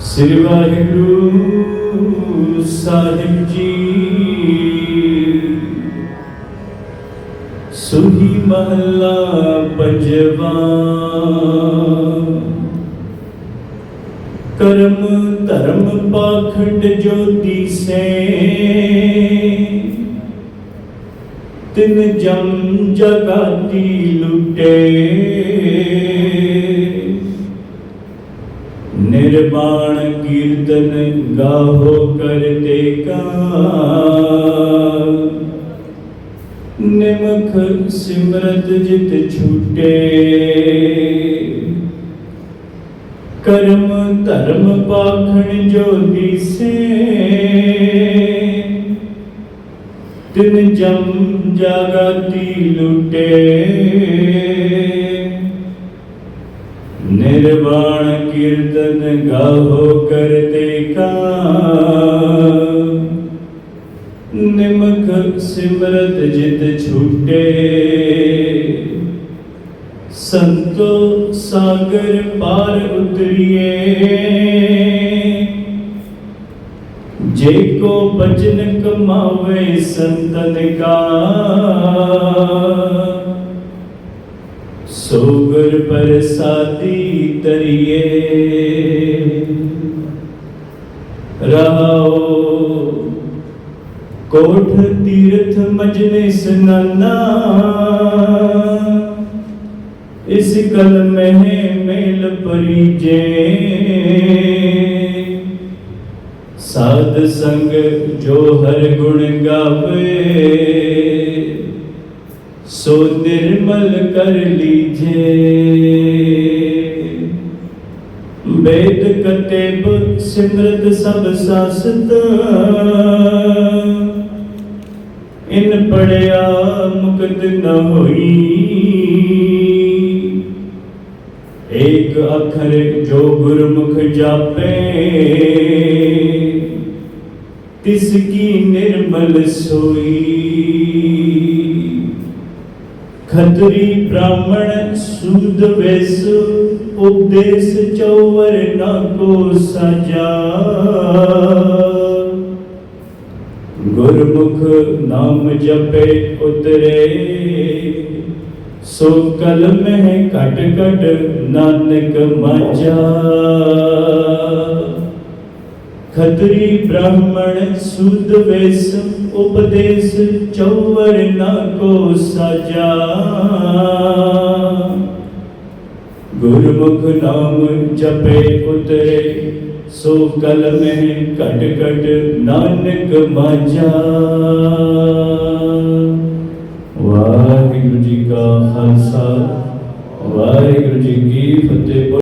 ਸ੍ਰੀ ਵਾਹਿਗੁਰੂ ਸਾਹਿਬ ਜੀ ਸੁਹੀ ਮਹੱਲਾ ਪੰਜਵਾ ਕਰਮ ਧਰਮ ਪਾਖੰਡ ਜੋਤੀ ਸੇ ਤਿਨ ਜਮ ਜਗਾਤੀ ਲੁਟੇ ज़िंदा हो करते का निमख सिमरत जित छूटे। कर्म धर्म पाखण जो दिसे दिन जम जागती लुटे। निर्वाण कीर्तन गाहो करते का निमक सिमरत जित छूटे। संतो सागर पार उतरिए। जे को बचन कमावे संतन का। तरिए राओ कोठ तीर्थ मजने स्नाना इस कल में मेल परिजे। साध संग जो हर गुण गावे, सो निर्मल कर लीजे ਲੀਜੇ ਕਤੇਬ ਸਿਮਰਤ ਸਭ ਸਾਸਤ। ਇਨ ਪੜਿਆ ਮੁਕਤ ਨ ਹੋਈ। ਏਕ ਅੱਖਰ ਜੋ ਗੁਰਮੁਖ ਜਾਪੇ, ਤਿਸ ਕੀ ਨਿਰਮਲ ਸੋਈ। ਖਤਰੀ ਬ੍ਰਾਹਮਣ ਸੂਦ ਵੇਸ, ਉਪਦੇਸ ਚੌਵਰ ਨਾ ਕੋ ਸਜਾ। ਗੁਰਮੁਖ ਨਾਮ ਜਪੇ ਉਤਰੇ, ਸੋ ਕਲ ਮਹਿ ਘਟ ਘਟ ਨਾਨਕ ਮਾਝਾ। ਖਤਰੀ ਬ੍ਰਾਹਮਣ ਸੂਦ ਵੇਸ ਉਪਦੇਸ, ਚੌਵਰ ਨਾ ਕੋ ਸਜਾ। ਗੁਰਮੁਖ ਨਾਮ ਜਪੇ ਉਤਰੇ ਸੋ ਕਲ ਮਹਿ ਘਟ ਘਟ ਨਾਨਕ ਮਾਝਾ ਵਾਹਿਗੁਰੂ ਜੀ ਕਾ ਖਾਲਸਾ, ਵਾਹਿਗੁਰੂ ਜੀ ਕੀ ਫਤਿਹ।